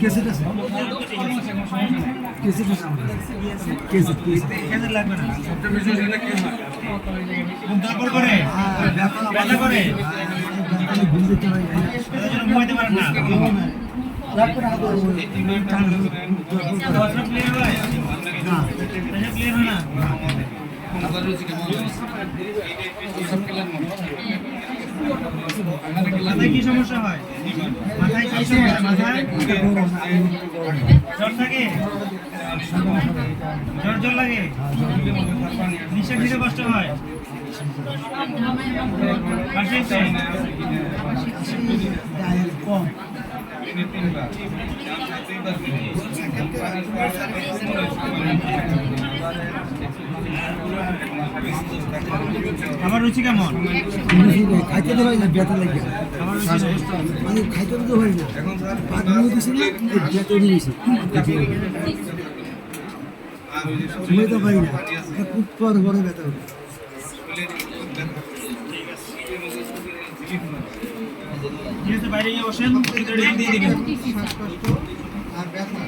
কেসেট আছে আমার কেসেট কেসেট কেন লাগবে না ঘুম তারপর করে ব্যথা করে আমি ঘুম দিতে পারি না ব্যথার জন্য ঘুমাইতে পারেন না লাগবে না ব্যথা ক্লিয়ার হয় না ব্যথা ক্লিয়ার হয় না মাথায় কি সমস্যা হয়? মাথায় কি সমস্যা মাথায় জ্বর থাকে? জ্বর জ্বর লাগে? নিঃশ্বাস নিতে কষ্ট হয়? কম আমার রুচি কেমন? খাইতে তো হয় না ব্যথা লাগে। আমার মানে খাইতে তো হয় না। নিয়ে দিছি না ঘুমাইতে পারি না। খুব পর বড় ব্যথা হবে। বাইরে গিয়ে বসেন আর ব্যথা।